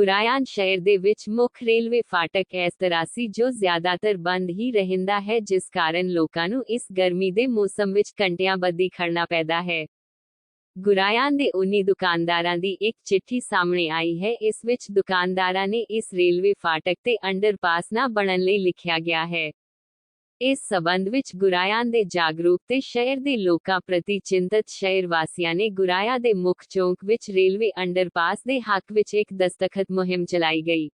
ਗੁਰਾਇਆਨ ਸ਼ਹਿਰ ਦੇ ਵਿੱਚ ਮੁੱਖ ਰੇਲਵੇ ਫਾਟਕ ਇਸ ਤਰ੍ਹਾਂ ਸੀ ਜੋ ਜ਼ਿਆਦਾਤਰ ਬੰਦ ਹੀ ਰਹਿੰਦਾ ਹੈ, ਜਿਸ ਕਾਰਨ ਲੋਕਾਂ ਨੂੰ ਇਸ ਗਰਮੀ ਦੇ ਮੌਸਮ ਵਿੱਚ ਘੰਟਿਆਂ ਬੱਧੀ ਖੜਨਾ ਪੈਂਦਾ ਹੈ। ਗੁਰਾਇਆਨ ਦੇ 19 ਦੁਕਾਨਦਾਰਾਂ ਦੀ ਇੱਕ ਚਿੱਠੀ ਸਾਹਮਣੇ ਆਈ ਹੈ, ਇਸ ਵਿੱਚ ਦੁਕਾਨਦਾਰਾਂ ਨੇ ਇਸ ਰੇਲਵੇ ਫਾਟਕ ਤੇ ਅੰਡਰਪਾਸ ਨਾ ਬਣਨ ਲਈ ਲਿਖਿਆ ਗਿਆ ਹੈ। ਇਸ ਸਬੰਧ ਵਿੱਚ ਗੁਰਾਇਆਨ ਦੇ ਜਾਗਰੂਕ ਤੇ ਸ਼ਹਿਰ ਦੇ ਲੋਕਾਂ ਪ੍ਰਤੀ ਚਿੰਤਤ ਸ਼ਹਿਰ ਵਾਸੀਆਂ ਨੇ ਗੁਰਾਇਆ ਦੇ ਮੁੱਖ ਚੌਂਕ ਵਿੱਚ ਰੇਲਵੇ ਅੰਡਰਪਾਸ ਦੇ ਹੱਕ ਵਿੱਚ ਇੱਕ ਦਸਤਖਤ ਮੁਹਿੰਮ ਚਲਾਈ ਗਈ।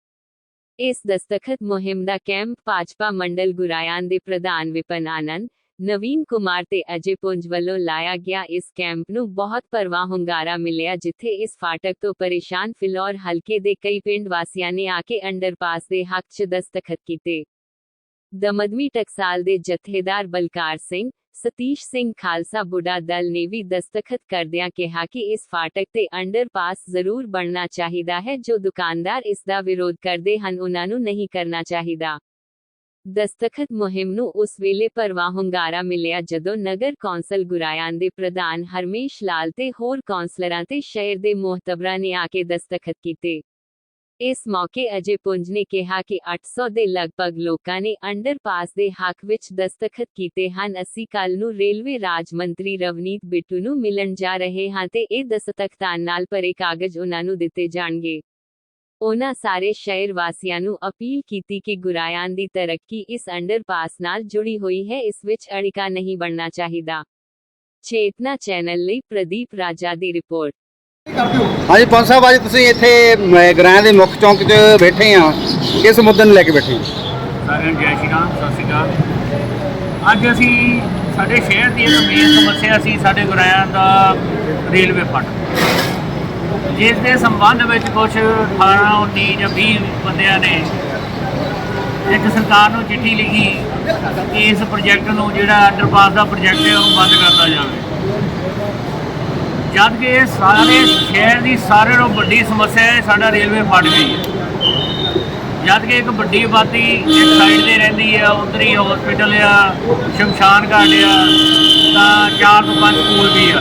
ਇਸ ਦਸਤਖਤ ਮੁਹਿੰਮ ਦਾ ਕੈਂਪ ਭਾਜਪਾ ਮੰਡਲ ਗੁਰਾਇਆਨ ਦੇ ਪ੍ਰਧਾਨ ਵਿਪਨ ਆਨੰਦ, ਨਵੀਨ ਕੁਮਾਰ ਤੇ ਅਜੇ ਪੁੰਜ ਵੱਲੋਂ ਲਾਇਆ ਗਿਆ ਇਸ ਕੈਂਪ ਨੂੰ ਬਹੁਤ ਪਰਵਾਹ ਹੁੰਗਾਰਾ ਮਿਲਿਆ ਜਿੱਥੇ ਇਸ ਫਾਟਕ ਤੋਂ ਪਰੇਸ਼ਾਨ ਫਿਲੌਰ ਹਲਕੇ ਦੇ ਕਈ ਪਿੰਡ ਵਾਸੀਆਂ ਨੇ ਆ ਕੇ ਅੰਡਰਪਾਸ ਦੇ ਹੱਕ 'ਚ ਦਸਤਖਤ ਕੀਤੇ। ਦਮਦਮੀ ਟਕਸਾਲ ਦੇ ਜਥੇਦਾਰ ਬਲਕਾਰ ਸਿੰਘ, ਸਤੀਸ਼ ਸਿੰਘ ਖਾਲਸਾ ਬੁੱਢਾ ਦਲ ਨੇ ਵੀ ਦਸਤਖਤ ਕਰਦਿਆਂ ਕਿਹਾ ਕਿ ਇਸ ਫਾਟਕ ਤੇ ਅੰਡਰਪਾਸ ਜ਼ਰੂਰ ਬਣਨਾ ਚਾਹੀਦਾ ਹੈ ਜੋ ਦੁਕਾਨਦਾਰ ਇਸ ਦਾ ਵਿਰੋਧ ਕਰਦੇ ਹਨ, ਉਹਨਾਂ ਨੂੰ ਨਹੀਂ ਕਰਨਾ ਚਾਹੀਦਾ। ਦਸਤਖਤ ਮੁਹਿੰਮ ਨੂੰ ਉਸ ਵੇਲੇ ਪਰਵਾਹ ਹੁੰਗਾਰਾ ਮਿਲਿਆ ਜਦੋਂ ਨਗਰ ਕੌਂਸਲ ਗੁਰਾਇਆਨ ਦੇ ਪ੍ਰਧਾਨ ਹਰਮੇਸ਼ ਲਾਲ ਤੇ ਹੋਰ ਕੌਂਸਲਰਾਂ ਤੇ ਸ਼ਹਿਰ ਦੇ ਮੋਹਤਬਰਾਂ ਨੇ ਆ ਕੇ ਦਸਤਖਤ ਕੀਤੇ। ਇਸ ਮੌਕੇ ਅਜੇ ਪੁੰਜ ਨੇ ਕਿਹਾ ਕਿ 800 ਦੇ ਲਗਭਗ ਲੋਕਾਂ ਨੇ ਅੰਡਰਪਾਸ ਦੇ ਹੱਕ ਵਿੱਚ ਦਸਤਖਤ ਕੀਤੇ ਹਨ। ਅਸੀਂ ਕੱਲ ਨੂੰ ਰੇਲਵੇ ਰਾਜ ਮੰਤਰੀ ਰਵਨੀਤ ਬਿੱਟੂ ਨੂੰ ਮਿਲਣ ਜਾ ਰਹੇ ਹਾਂ ਤੇ ਇਹ ਦਸਤਖਤਾਂ ਨਾਲ ਭਰੇ ਕਾਗਜ਼ ਉਹਨਾਂ ਨੂੰ ਦਿੱਤੇ ਜਾਣਗੇ। ਉਹਨਾਂ ਸਾਰੇ ਸ਼ਹਿਰ ਵਾਸੀਆਂ ਨੂੰ ਅਪੀਲ ਕੀਤੀ ਕਿ ਗੁਰਾਇਆਨ ਦੀ ਤਰੱਕੀ ਇਸ ਅੰਡਰਪਾਸ ਨਾਲ ਜੁੜੀ ਹੋਈ ਹੈ, ਇਸ ਵਿੱਚ ਅੜਿਕਾ ਨਹੀਂ ਬਣਨਾ ਚਾਹੀਦਾ। ਚੇਤਨਾ ਚੈਨਲ ਲਈ ਪ੍ਰਦੀਪ ਰਾਜਾ ਦੀ ਰਿਪੋਰਟ। ਹਾਂਜੀ ਪੰਜ ਸਾਹਿਬ ਅੱਜ ਤੁਸੀਂ ਇੱਥੇ ਮ, ਗ੍ਰਾਂ ਦੇ ਮੁੱਖ ਚੌਂਕ 'ਚ ਬੈਠੇ ਆ। ਕਿਸ ਮੁੱਦੇ ਨੂੰ ਲੈ ਕੇ ਬੈਠੇ ਆ ਸਾਰਿਆਂ ਨੂੰ ਜੈ ਸ਼੍ਰੀ ਰਾਮ ਸਤਿ ਸ਼੍ਰੀ ਅਕਾਲ। ਅੱਜ ਅਸੀਂ ਸਾਡੇ ਸ਼ਹਿਰ ਦੀ ਇੱਕ ਮੇਨ ਸਮੱਸਿਆ ਸੀ ਸਾਡੇ ਗੁਰਾਇਆਂ ਦਾ ਰੇਲਵੇ ਫਾਟਕ ਜਿਸ ਦੇ ਸੰਬੰਧ ਵਿੱਚ ਕੁਝ 18 19 ਜਾਂ 20 ਬੰਦਿਆਂ ਨੇ ਇੱਕ ਸਰਕਾਰ ਨੂੰ ਚਿੱਠੀ ਲਿਖੀ ਕਿ ਇਸ ਪ੍ਰੋਜੈਕਟ ਨੂੰ ਜਿਹੜਾ ਅੰਡਰਪਾਸ ਦਾ ਪ੍ਰੋਜੈਕਟ ਹੈ ਉਹ ਬੰਦ ਕਰਤਾ ਜਾਵੇ। ਜਦ ਕਿ ਇਹ ਸਾਰੇ ਸ਼ਹਿਰ ਦੀ ਸਾਰਿਆਂ ਨਾਲੋਂ ਵੱਡੀ ਸਮੱਸਿਆ ਹੈ ਸਾਡਾ ਰੇਲਵੇ ਫਾਟਕ ਹੀ ਹੈ। ਜਦ ਕਿ ਇੱਕ ਵੱਡੀ ਆਬਾਦੀ ਇੱਕ ਸਾਈਡ ਤੇ ਰਹਿੰਦੀ ਆ ਉਧਰ ਹੀ ਹਸਪੀਟਲ ਆ ਸ਼ਮਸ਼ਾਨ ਘਾਟ ਆ ਤਾਂ ਚਾਰ ਤੋਂ ਪੰਜ ਸਕੂਲ ਵੀ ਆ।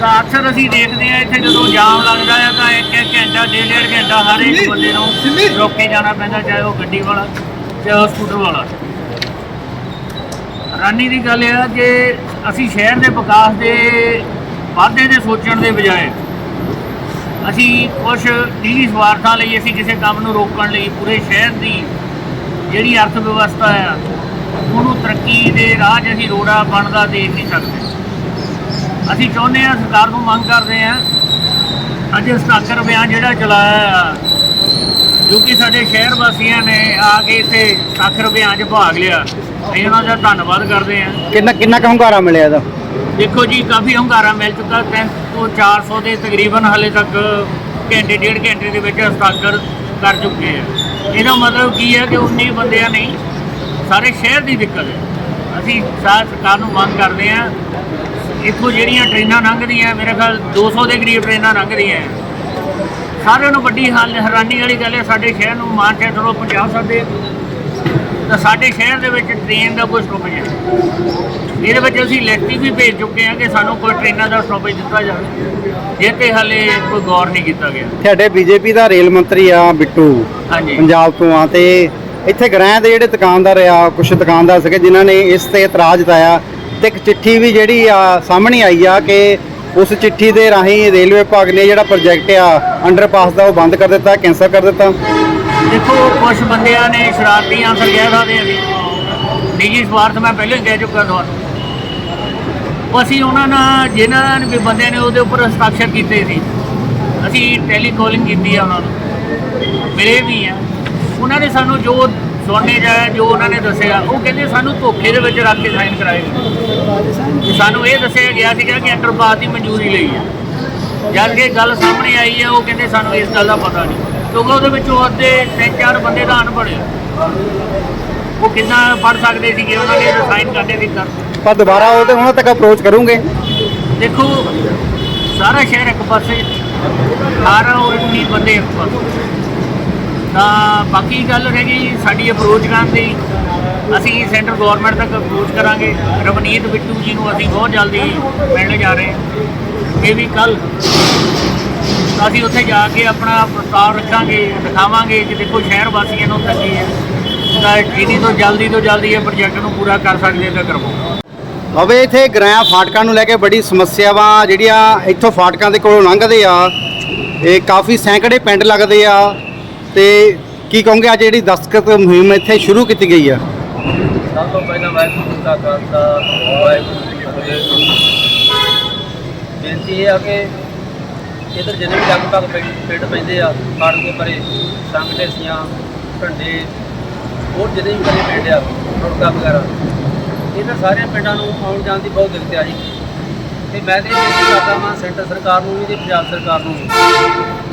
ਤਾਂ ਅਕਸਰ ਅਸੀਂ ਦੇਖਦੇ ਆ ਇੱਥੇ ਜਦੋਂ ਜਾਮ ਲੱਗਦਾ ਆ ਤਾਂ ਇੱਕ ਇੱਕ ਘੰਟਾ ਡੇਢ ਡੇਢ ਘੰਟਾ ਹਰ ਇੱਕ ਬੰਦੇ ਨੂੰ ਰੋਕ ਕੇ ਜਾਣਾ ਪੈਂਦਾ ਚਾਹੇ ਉਹ ਗੱਡੀ ਵਾਲਾ ਚਾਹੇ ਉਹ ਸਕੂਟਰ ਵਾਲਾ। ਰਾਨੀ ਦੀ ਗੱਲ ਇਹ ਆ ਕਿ ਅਸੀਂ ਸ਼ਹਿਰ ਦੇ ਵਿਕਾਸ ਦੇ ਵਾਧੇ ਦੇ ਸੋਚਣ ਦੇ ਬਜਾਏ ਅਸੀਂ ਕੁਝ ਨਿੱਜੀ ਸਵਾਰਥਾਂ ਲਈ ਅਸੀਂ ਕਿਸੇ ਕੰਮ ਨੂੰ ਰੋਕਣ ਲਈ ਪੂਰੇ ਸ਼ਹਿਰ ਦੀ ਜਿਹੜੀ ਅਰਥ ਵਿਵਸਥਾ ਆ, ਉਹਨੂੰ ਤਰੱਕੀ ਦੇ ਰਾਹ 'ਚ ਅਸੀਂ ਰੋੜਾ ਬਣਦਾ ਦੇਖ ਨਹੀਂ ਸਕਦੇ। ਅਸੀਂ ਚਾਹੁੰਦੇ ਹਾਂ ਸਰਕਾਰ ਨੂੰ ਮੰਗ ਕਰਦੇ ਹਾਂ, ਅੱਜ ਸਟਾਕਰ ਅਭਿਆਨ ਜਿਹੜਾ ਚਲਾਇਆ ਆ, ਜੋ ਕਿ ਸਾਡੇ ਸ਼ਹਿਰ ਵਾਸੀਆਂ ਨੇ ਆ ਕੇ ਇੱਥੇ ਸਟਾਕਰ ਅਭਿਆਨ 'ਚ ਭਾਗ ਲਿਆ। ਅਸੀਂ ਉਹਨਾਂ ਦਾ ਧੰਨਵਾਦ ਕਰਦੇ ਹਾਂ। ਕਿੰਨਾ ਕਿੰਨਾ ਕੁ ਹੰਗਾਰਾ ਮਿਲਿਆ ਇਹਦਾ? ਦੇਖੋ ਜੀ, ਕਾਫੀ ਹੰਗਾਰਾ ਮਿਲ ਚੁੱਕਾ। 300 ਤੋਂ 400 ਦੇ ਤਕਰੀਬਨ ਹਾਲੇ ਤੱਕ ਘੰਟੇ, ਡੇਢ ਘੰਟੇ ਦੇ ਵਿੱਚ ਹਸਤਾਖਰ ਕਰ ਚੁੱਕੇ ਆ। ਇਹਦਾ ਮਤਲਬ ਕੀ ਹੈ ਕਿ 19 ਬੰਦਿਆਂ ਨਹੀਂ ਸਾਰੇ ਸ਼ਹਿਰ ਦੀ ਦਿੱਕਤ ਹੈ। ਅਸੀਂ ਸਾਰ ਸਰਕਾਰ ਨੂੰ ਮੰਗ ਕਰਦੇ ਆ ਇੱਥੋਂ ਜਿਹੜੀਆਂ ਟ੍ਰੇਨਾਂ ਲੰਘਦੀਆਂ, ਮੇਰੇ ਖਿਆਲ 200 ਦੇ ਕਰੀਬ ਟ੍ਰੇਨਾਂ ਲੰਘਦੀਆਂ ਸਾਰਿਆਂ ਨੂੰ ਵੱਡੀ ਹਾਲ ਹੈਰਾਨੀ ਵਾਲੀ ਗੱਲ ਹੈ, ਸਾਡੇ ਸ਼ਹਿਰ ਨੂੰ ਮਾਨਸਿਆ ਚਲੋ, ਪੰਜਾਬ ਸਾਡੇ ਤਾਂ ਸਾਡੇ ਸ਼ਹਿਰ ਦੇ ਵਿੱਚ ਟ੍ਰੇਨ ਦਾ ਕੋਈ ਸਟਾਪੇਜ ਹੈ ਇਹਦੇ ਵਿੱਚ ਅਸੀਂ ਲਿਖਤੀ ਵੀ ਭੇਜ ਚੁੱਕੇ ਹਾਂ ਕਿ ਸਾਨੂੰ ਕੋਈ ਟ੍ਰੇਨਾਂ ਦਾ ਸਟਾਪੇਜ ਦਿੱਤਾ ਜਾਵੇ। ਜੇ ਤੇ ਹਾਲੇ ਕੋਈ ਗੌਰ ਨਹੀਂ ਕੀਤਾ ਗਿਆ। ਤੁਹਾਡੇ ਬੀਜੇਪੀ ਦਾ ਰੇਲ ਮੰਤਰੀ ਆ ਬਿੱਟੂ। ਹਾਂਜੀ। ਪੰਜਾਬ ਤੋਂ ਆ ਤੇ ਇੱਥੇ ਗ੍ਰਾਂ ਦੇ ਜਿਹੜੇ ਦੁਕਾਨਦਾਰ ਆ ਕੁਝ ਦੁਕਾਨਦਾਰ ਸੀਗੇ ਜਿਨ੍ਹਾਂ ਨੇ ਇਸ ਤੇ ਇਤਰਾਜ਼ ਜਤਾਇਆ ਤੇ ਇੱਕ ਚਿੱਠੀ ਵੀ ਜਿਹੜੀ ਆ ਸਾਹਮਣੇ ਆਈ ਆ ਕਿ ਉਸ ਚਿੱਠੀ ਦੇ ਰਾਹੀਂ ਰੇਲਵੇ ਵਿਭਾਗ ਨੇ ਜਿਹੜਾ ਪ੍ਰੋਜੈਕਟ ਆ ਅੰਡਰਪਾਸ ਦਾ ਉਹ ਬੰਦ ਕਰ ਦਿੱਤਾ ਕੈਂਸਲ ਕਰ ਦਿੱਤਾ। ਦੇਖੋ ਕੁਝ ਬੰਦਿਆਂ ਨੇ ਸ਼ਰਾਰਤੀ ਆਂਸਰ ਕਹਿ ਸਕਦੇ ਅਸੀਂ ਨਿੱਜੀ ਸਵਾਰਥ ਮੈਂ ਪਹਿਲਾਂ ਹੀ ਕਹਿ ਚੁੱਕਾ ਤੁਹਾਨੂੰ। ਅਸੀਂ ਉਹਨਾਂ ਨਾਲ, ਜਿਨ੍ਹਾਂ ਨੇ ਵੀ ਬੰਦਿਆਂ ਨੇ ਉਹਦੇ ਉੱਪਰ ਹਸਤਾਖਰ ਕੀਤੇ ਸੀ, ਅਸੀਂ ਟੈਲੀਕਾਲਿੰਗ ਕੀਤੀ ਆ ਉਹਨਾਂ ਨੂੰ। ਮਿਲੇ ਵੀ ਆ। ਉਹਨਾਂ ਨੇ ਸਾਨੂੰ ਜੋ ਸੁਣਨੇ ਜਾਇਆ ਜੋ ਉਹਨਾਂ ਨੇ ਦੱਸਿਆ, ਉਹ ਕਹਿੰਦੇ ਸਾਨੂੰ ਧੋਖੇ ਦੇ ਵਿੱਚ ਰੱਖ ਕੇ ਸਾਈਨ ਕਰਾਏ ਸਾਨੂੰ ਇਹ ਦੱਸਿਆ ਗਿਆ ਸੀਗਾ ਕਿ ਅੰਡਰਪਾਸ ਦੀ ਮਨਜ਼ੂਰੀ ਲਈ ਹੈ ਜਦ ਕਿ ਗੱਲ ਸਾਹਮਣੇ ਆਈ ਹੈ ਉਹ ਕਹਿੰਦੇ ਸਾਨੂੰ ਇਸ ਗੱਲ ਦਾ ਪਤਾ ਨਹੀਂ। ਕਿਉਂਕਿ ਉਹਦੇ ਵਿੱਚੋਂ ਅੱਧੇ ਤਿੰਨ ਚਾਰ ਬੰਦੇ ਦਾ ਅਨਪੜ੍ਹ ਆ। ਉਹ ਕਿੰਨਾ ਪੜ ਸਕਦੇ ਸੀਗੇ ਉਹਨਾਂ ਨੇ ਸਾਈਨ ਕਰਨੇ ਸੀ ਕਰ ਪਰ ਦੁਬਾਰਾ ਉਹ ਤੇ ਉਹਨਾਂ ਤੱਕ ਅਪਰੋਚ ਕਰੂੰਗੇ। ਦੇਖੋ ਸਾਰਾ ਸ਼ਹਿਰ ਇੱਕ ਪਾਸੇ 18 ਔਰ 19 ਬੰਦੇ ਇੱਕ ਪਾਸੇ। ਤਾਂ ਬਾਕੀ ਗੱਲ ਰਹਿ ਗਈ ਸਾਡੀ ਅਪਰੋਚ ਕਰਨ ਦੀ। ਅਸੀਂ ਸੈਂਟਰ ਗਵਰਨਮੈਂਟ ਤੱਕ ਅਪਰੋਚ ਕਰਾਂਗੇ। ਰਵਨੀਤ ਬਿੱਟੂ ਜੀ ਨੂੰ ਅਸੀਂ ਬਹੁਤ ਜਲਦੀ ਮਿਲਣ ਜਾ ਰਹੇ ਹਾਂ। ਇਹ ਵੀ ਕੱਲ ਅਸੀਂ ਉੱਥੇ ਜਾ ਕੇ ਆਪਣਾ ਪ੍ਰਸਤਾਵ ਰੱਖਾਂਗੇ ਦਿਖਾਵਾਂਗੇ ਕਿ ਦੇਖੋ ਸ਼ਹਿਰ ਵਾਸੀਆਂ ਨੂੰ ਤੰਗੀ ਹੈ। ਤਾਂ ਜਿੰਨੀ ਤੋਂ ਜਲਦੀ ਤੋਂ ਜਲਦੀ ਇਹ ਪ੍ਰੋਜੈਕਟ ਨੂੰ ਪੂਰਾ ਕਰ ਸਕਦੇ ਤਾਂ ਕਰਵਾਓ ਬਾਬੇ ਇੱਥੇ ਗ੍ਰਾਂ ਫਾਟਕਾਂ ਨੂੰ ਲੈ ਕੇ ਬੜੀ ਸਮੱਸਿਆਵਾਂ ਜਿਹੜੀਆਂ ਇੱਥੋਂ ਫਾਟਕਾਂ ਦੇ ਕੋਲੋਂ ਲੰਘਦੇ ਆ ਇਹ ਕਾਫੀ ਸੈਂਕੜੇ ਪਿੰਡ ਲੱਗਦੇ ਆ ਤੇ ਕੀ ਕਹੋਗੇ ਅੱਜ ਜਿਹੜੀ ਦਸਤਖਤ ਮੁਹਿੰਮ ਇੱਥੇ ਸ਼ੁਰੂ ਕੀਤੀ ਗਈ ਆ? ਸਭ ਤੋਂ ਪਹਿਲਾਂ ਵਾਹਿਗੁਰੂ ਕਾ ਖਾਲਸਾ ਵਾਹਿਗੁਰੂ ਜੀ ਕੀ ਫਤਿਹ। ਬੇਨਤੀ ਕਿ ਇਧਰ ਜਿੰਨੇ ਵੀ ਲਗਭਗ ਪਿੰਡ ਪਿੰਡ ਪੈਂਦੇ ਆ ਫਾੜ ਕੇ ਪਰੇ, ਸੰਗ ਢੇਸੀਆਂ ਢੰਡੇ ਹੋਰ ਜਿੰਨੇ ਵੀ ਪਰੇ ਪਿੰਡ ਆ ਰੁੜਕਾ ਵਗੈਰਾ, ਇਹਨਾਂ ਸਾਰਿਆਂ ਪਿੰਡਾਂ ਨੂੰ ਆਉਣ ਜਾਣ ਦੀ ਬਹੁਤ ਦਿੱਕਤ ਆ ਜੀ। ਤੇ ਮੈਂ ਤੇ ਇਹ ਬੇਨਤੀ ਕਰਦਾ ਹਾਂ ਸੈਂਟਰ ਸਰਕਾਰ ਨੂੰ ਵੀ ਤੇ ਪੰਜਾਬ ਸਰਕਾਰ ਨੂੰ ਵੀ,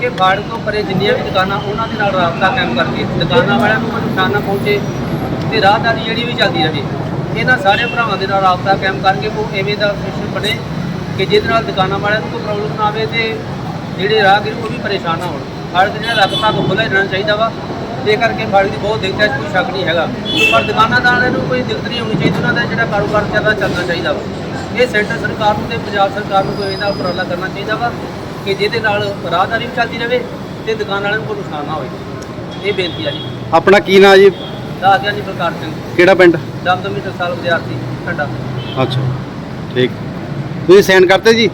ਕਿ ਫਾੜ ਤੋਂ ਪਰੇ ਜਿੰਨੀਆਂ ਵੀ ਦੁਕਾਨਾਂ ਉਹਨਾਂ ਦੇ ਨਾਲ ਰਾਬਤਾ ਕਾਇਮ ਕਰਕੇ ਦੁਕਾਨਾਂ ਵਾਲਿਆਂ ਨੂੰ ਕੋਈ ਨੁਕਸਾਨ ਨਾ ਪਹੁੰਚੇ ਤੇ ਰਾਹਦਾਰੀ ਜਿਹੜੀ ਵੀ ਚੱਲਦੀ ਰਹੇ, ਇਹਨਾਂ ਸਾਰੇ ਭਰਾਵਾਂ ਦੇ ਨਾਲ ਰਾਬਤਾ ਕਾਇਮ ਕਰਕੇ ਉਹ ਐਵੇਂ ਦਾ ਸਿਸਟਮ ਬਣੇ ਕਿ ਜਿਹਦੇ ਨਾਲ ਦੁਕਾਨਾਂ ਵਾਲਿਆਂ ਨੂੰ ਕੋਈ ਪ੍ਰੋਬਲਮ ਨਾ ਆਵੇ ਤੇ ਜਿਹੜੇ ਰਾਹਗੀਰ ਉਹ ਵੀ ਪਰੇਸ਼ਾਨ ਨਾ ਹੋਣ। ਫਾੜ ਦੇ ਜਿਹੜਾ ਲਗਭਗ ਖੁੱਲ੍ਹਾ ਹੀ ਰਹਿਣਾ ਚਾਹੀਦਾ ਵਾ ਤੇ ਕਰਕੇ ਫਾੜ ਦੀ ਬਹੁਤ ਦਿੱਕਤ ਹੈ ਕੋਈ ਸ਼ੱਕ ਨਹੀਂ ਹੈਗਾ। ਪਰ ਦੁਕਾਨਾਦਾਰਾਂ ਨੂੰ ਕੋਈ ਦਿੱਕਤ ਨਹੀਂ ਹੋਣੀ ਚਾਹੀਦੀ ਉਹਨਾਂ ਦਾ ਜਿਹੜਾ ਕਾਰੋਬਾਰ ਚੱਲਦਾ ਚੱਲਣਾ ਚਾਹੀਦਾ ਵਾ। ਇਹ ਸੈਂਟਰ ਸਰਕਾਰ ਨੂੰ ਤੇ ਪੰਜਾਬ ਸਰਕਾਰ ਨੂੰ ਕੋਈ ਇਹਦਾ ਉਪਰਾਲਾ ਕਰਨਾ ਚਾਹੀਦਾ ਵਾ ਕਿ ਜਿਹਦੇ ਨਾਲ ਰਾਹਦਾਰੀ ਵੀ ਚੱਲਦੀ ਰਹੇ ਤੇ ਦੁਕਾਨ ਵਾਲਿਆਂ ਨੂੰ ਕੋਈ ਨੁਕਸਾਨ ਨਾ ਹੋਵੇ। ਇਹ ਬੇਨਤੀ ਆ ਜੀ। ਆਪਣਾ ਕੀ ਨਾਂ ਜੀ? ਦੱਸ ਦਿਆਂ ਜੀ ਪ੍ਰਕਾਰ ਸਿੰਘ। ਕਿਹੜਾ ਪਿੰਡ? ਦਮਦਮੀ ਟਕਸਾਲ ਵਿਦਿਆਰਥੀ ਠੰਡਾ ਅੱਛਾ ਠੀਕ। ਤੁਸੀਂ ਸਾਈਨ ਕਰਤੇ ਜੀ?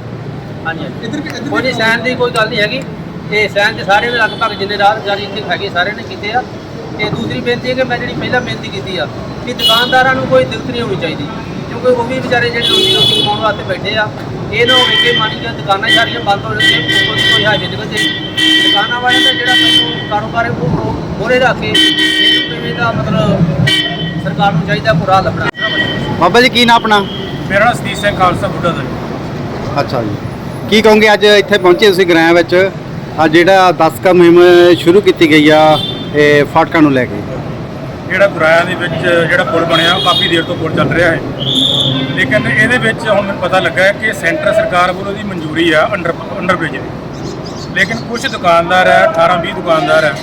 ਹਾਂਜੀ ਹਾਂਜੀ। ਕੋਈ ਨਹੀਂ ਸੈਨ ਦੀ ਕੋਈ ਗੱਲ ਨਹੀਂ ਹੈਗੀ। ਤੇ ਸੈਨ ਤੇ ਸਾਰੇ ਦੇ ਲਗਭਗ ਜਿੰਨੇ ਰਾਹਦਾਰੀ ਇੱਥੇ ਹੈਗੇ ਸਾਰੇ ਨੇ ਕੀਤੇ ਆ। ਤੇ ਦੂਸਰੀ ਬੇਨਤੀ ਹੈ ਕਿ ਮੈਂ ਜਿਹੜੀ ਪਹਿਲਾਂ ਬੇਨਤੀ ਕੀਤੀ ਆ ਕਿ ਦੁਕਾਨਦਾਰਾਂ ਨੂੰ ਕੋਈ ਦਿੱਕਤ ਨਹੀਂ ਹੋਣੀ ਚਾਹੀਦੀ। ਕਿਉਂਕਿ ਉਹ ਵੀ ਵਿਚਾਰੇ ਜਿਹੜੇ ਰੋਟੀ ਰੋਟੀ ਕਮਾਉਣ ਵਾਸਤੇ ਬੈਠੇ ਆ ਇਹ ਨਾ ਹੋਵੇ ਕਿ ਮਾਨੀ ਜਾਂ ਦੁਕਾਨਾਂ ਸਾਰੀਆਂ ਬੰਦ ਹੋ ਜਾਣਗੀਆਂ ਕੋਈ ਕੋਈ ਹਾਜਤ ਨਿਕਲ ਜੇ। ਦੁਕਾਨਾਂ ਵਾਲਿਆਂ ਦਾ ਜਿਹੜਾ ਮੈਨੂੰ ਕਾਰੋਬਾਰ ਹੈ ਉਹ ਮੋਰੇ ਰੱਖ ਕੇ ਇਹਨੂੰ ਕਿਵੇਂ ਦਾ ਮਤਲਬ ਸਰਕਾਰ ਨੂੰ ਚਾਹੀਦਾ ਪੂਰਾ ਲੱਭਣਾ। ਬਾਬਾ ਜੀ ਕੀ ਨਾਂ ਆਪਣਾ? ਮੇਰਾ ਨਾਮ ਸਤੀਸ਼ ਸਿੰਘ ਖਾਲਸਾ ਬੁੱਢਾ ਦਾ ਜੀ। ਅੱਛਾ ਜੀ। ਕੀ ਕਹੋਗੇ? ਅੱਜ ਇੱਥੇ ਪਹੁੰਚੇ ਤੁਸੀਂ ਗ੍ਰਾਂ ਵਿੱਚ। ਆ ਜਿਹੜਾ ਦਸਤਖਤ ਮੁਹਿੰਮ ਸ਼ੁਰੂ ਕੀਤੀ ਗਈ ਆ, ਇਹ ਫਾਟਕਾਂ ਨੂੰ ਲੈ ਕੇ। ਜਿਹੜਾ ਗੁਰਾਇਆ ਦੇ ਵਿੱਚ ਜਿਹੜਾ ਪੁਲ ਬਣਿਆ, ਉਹ ਕਾਫੀ ਦੇਰ ਤੋਂ ਪੁਲ ਚੱਲ ਰਿਹਾ ਹੈ। ਲੇਕਿਨ ਇਹਦੇ ਵਿੱਚ ਹੁਣ ਮੈਨੂੰ ਪਤਾ ਲੱਗਾ ਹੈ ਕਿ ਸੈਂਟਰ ਸਰਕਾਰ ਵੱਲੋਂ ਦੀ ਮਨਜ਼ੂਰੀ ਆ ਅੰਡਰ, ਅੰਡਰਬ੍ਰਿਜ ਦੀ। ਲੇਕਿਨ ਕੁਝ ਦੁਕਾਨਦਾਰ ਹੈ 18 20 ਦੁਕਾਨਦਾਰ ਹੈ,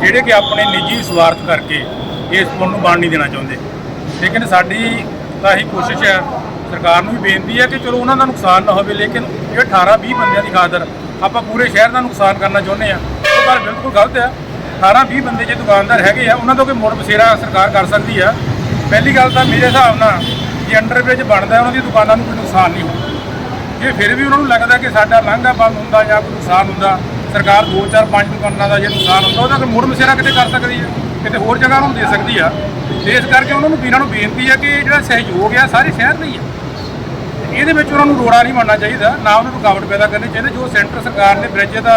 ਜਿਹੜੇ ਕਿ ਆਪਣੇ ਨਿੱਜੀ ਸਵਾਰਥ ਕਰਕੇ ਇਸ ਪੁਲ ਨੂੰ ਬਣ ਨਹੀਂ ਦੇਣਾ ਚਾਹੁੰਦੇ। ਲੇਕਿਨ ਸਾਡੀ ਤਾਂ ਹੀ ਕੋਸ਼ਿਸ਼ ਹੈ ਸਰਕਾਰ ਨੂੰ ਵੀ ਬੇਨਤੀ ਹੈ ਕਿ ਚਲੋ ਉਹਨਾਂ ਦਾ ਨੁਕਸਾਨ ਨਾ ਹੋਵੇ, ਲੇਕਿਨ ਇਹ 18 20 ਬੰਦਿਆਂ ਦੀ ਖਾਤਰ ਆਪਾਂ ਪੂਰੇ ਸ਼ਹਿਰ ਦਾ ਨੁਕਸਾਨ ਕਰਨਾ ਚਾਹੁੰਦੇ ਆ ਉਹ ਪਰ ਬਿਲਕੁਲ ਗਲਤ ਹੈ। 18 20 ਬੰਦੇ ਜੇ ਦੁਕਾਨਦਾਰ ਹੈਗੇ ਆ, ਉਹਨਾਂ ਤੋਂ ਕੋਈ ਮੁੜ ਬਸੇਰਾ ਸਰਕਾਰ ਕਰ ਸਕਦੀ ਆ। ਪਹਿਲੀ ਗੱਲ ਤਾਂ ਮੇਰੇ ਹਿਸਾਬ ਨਾਲ ਜੇ ਅੰਡਰ ਬ੍ਰਿਜ ਬਣਦਾ ਉਹਨਾਂ ਦੀ ਦੁਕਾਨਾਂ ਨੂੰ ਕੋਈ ਨੁਕਸਾਨ ਨਹੀਂ ਹੋਣਾ ਜੇ ਫਿਰ ਵੀ ਉਹਨਾਂ ਨੂੰ ਲੱਗਦਾ ਕਿ ਸਾਡਾ ਲੰਘਾ ਬੰਦ ਹੁੰਦਾ ਜਾਂ ਕੋਈ ਨੁਕਸਾਨ ਹੁੰਦਾ, ਸਰਕਾਰ 2 4 5 ਦੁਕਾਨਾਂ ਦਾ ਜੇ ਨੁਕਸਾਨ ਹੁੰਦਾ, ਉਹਦਾ ਕੋਈ ਮੁੜ ਬਸੇਰਾ ਕਿਤੇ ਕਰ ਸਕਦੀ ਹੈ। ਕਿਤੇ ਹੋਰ ਜਗ੍ਹਾ ਨੂੰ ਦੇ ਸਕਦੀ ਆ। ਤੇ ਇਸ ਕਰਕੇ ਉਹਨਾਂ ਨੂੰ ਵੀਰਾਂ ਨੂੰ ਬੇਨਤੀ ਆ ਕਿ ਇਹ ਜਿਹੜਾ ਸਹਿਯੋਗ ਆ, ਸਾਰੇ ਸ਼ਹਿਰ ਦਾ ਹੀ ਆ। ਇਹਦੇ ਵਿੱਚ ਉਹਨਾਂ ਨੂੰ ਰੋੜਾ ਨਹੀਂ ਬਣਨਾ ਚਾਹੀਦਾ, ਨਾ ਉਹਨੂੰ ਰੁਕਾਵਟ ਪੈਦਾ ਕਰਨੀ ਚਾਹੀਦੀ। ਜੋ ਸੈਂਟਰ ਸਰਕਾਰ ਨੇ ਬ੍ਰਿਜ ਦਾ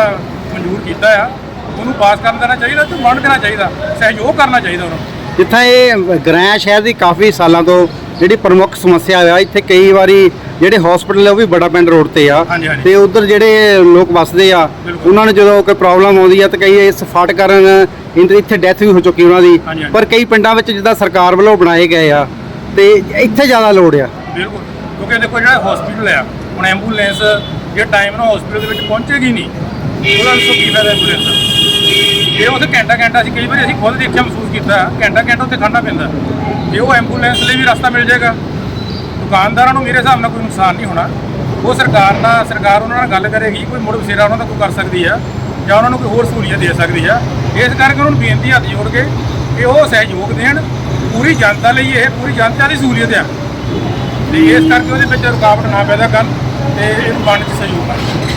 ਮਨਜ਼ੂਰ ਕੀਤਾ ਆ, ਉਹਨੂੰ ਪਾਸ ਕਰਨ ਦੇਣਾ ਚਾਹੀਦਾ ਤੇ ਵੰਡ ਦੇਣਾ ਚਾਹੀਦਾ, ਸਹਿਯੋਗ ਕਰਨਾ ਚਾਹੀਦਾ ਉਹਨਾਂ ਨੂੰ। ਜਿੱਥੇ ਇਹ ਗ੍ਰਾਂ ਸ਼ਹਿਰ ਦੀ ਕਾਫੀ ਸਾਲਾਂ ਤੋਂ ਜਿਹੜੀ ਪ੍ਰਮੁੱਖ ਸਮੱਸਿਆ ਆ ਇੱਥੇ ਕਈ ਵਾਰੀ ਜਿਹੜੇ ਹਸਪੀਟਲ ਆ ਉਹ ਵੀ ਬੜਾ ਪਿੰਡ ਰੋਡ ਤੇ ਆ ਹਾਂਜੀ, ਹਾਂਜੀ। ਤੇ ਉਧਰ ਜਿਹੜੇ ਲੋਕ ਵੱਸਦੇ ਆ। ਉਹਨਾਂ ਨੂੰ ਜਦੋਂ ਕੋਈ ਪ੍ਰੋਬਲਮ ਆਉਂਦੀ ਆ ਤਾਂ ਕਈ ਇਸ ਫਾਟ ਕਾਰਨ ਇੰਦ- ਇੱਥੇ ਡੈਥ ਵੀ ਹੋ ਚੁੱਕੀ ਉਹਨਾਂ ਦੀ ਹਾਂਜੀ, ਹਾਂਜੀ। ਪਰ ਕਈ ਪਿੰਡਾਂ ਵਿੱਚ ਜਿੱਦਾਂ ਸਰਕਾਰ ਵੱਲੋਂ ਬਣਾਏ ਗਏ ਆ ਤੇ ਇੱਥੇ ਜ਼ਿਆਦਾ ਲੋੜ ਆ ਬਿਲਕੁਲ ਕਿਉਂਕਿ ਦੇਖੋ ਜਿਹੜਾ ਹਸਪੀਟਲ ਆ ਹੁਣ ਐਂਬੂਲੈਂਸ ਜੇ ਟਾਈਮ ਨਾਲ ਹਸਪੀਟਲ ਦੇ ਵਿੱਚ ਪਹੁੰਚੇਗੀ ਨਹੀਂ ਉਹਦਾ ਦੱਸੋ ਕੀ ਫਾਇਦਾ ਐਂਬੂਲੈਂਸ ਦਾ ਜੇ ਉੱਥੇ ਘੰਟਾ ਘੰਟਾ ਅਸੀਂ ਕਈ ਵਾਰੀ ਅਸੀਂ ਖੁਦ ਦੇਖਿਆ ਮਹਿਸੂਸ ਕੀਤਾ ਘੰਟਾ ਘੰਟਾ ਉੱਥੇ ਖੜਨਾ ਪੈਂਦਾ ਜੇ ਉਹ ਐਂਬੂਲੈਂਸ ਲਈ ਵੀ ਰਸਤਾ ਮਿਲ ਜਾਏਗਾ, ਦੁਕਾਨਦਾਰਾਂ ਨੂੰ ਮੇਰੇ ਹਿਸਾਬ ਨਾਲ ਕੋਈ ਨੁਕਸਾਨ ਨਹੀਂ ਹੋਣਾ। ਉਹ ਸਰਕਾਰ ਨਾਲ ਸਰਕਾਰ ਉਹਨਾਂ ਨਾਲ ਗੱਲ ਕਰੇਗੀ, ਕੋਈ ਮੁੜ ਵਸੇਰਾ ਉਹਨਾਂ ਦਾ ਕੋਈ ਕਰ ਸਕਦੀ ਆ, ਜਾਂ ਉਹਨਾਂ ਨੂੰ ਕੋਈ ਹੋਰ ਸਹੂਲੀਅਤ ਦੇ ਸਕਦੀ ਆ। ਇਸ ਕਰਕੇ ਉਹਨਾਂ ਨੂੰ ਬੇਨਤੀ ਹੱਥ ਜੋੜ ਕੇ ਕਿ ਉਹ ਸਹਿਯੋਗ ਦੇਣ, ਪੂਰੀ ਜਨਤਾ ਲਈ ਇਹ, ਪੂਰੀ ਜਨਤਾ ਦੀ ਸਹੂਲੀਅਤ ਆ। ਤੇ ਇਸ ਕਰਕੇ ਉਹਦੇ ਵਿੱਚ ਰੁਕਾਵਟ ਨਾ ਪੈਦਾ ਕਰਨ ਤੇ ਇਹ ਬਣ 'ਚ ਸਹਿਯੋਗ ਕਰਨ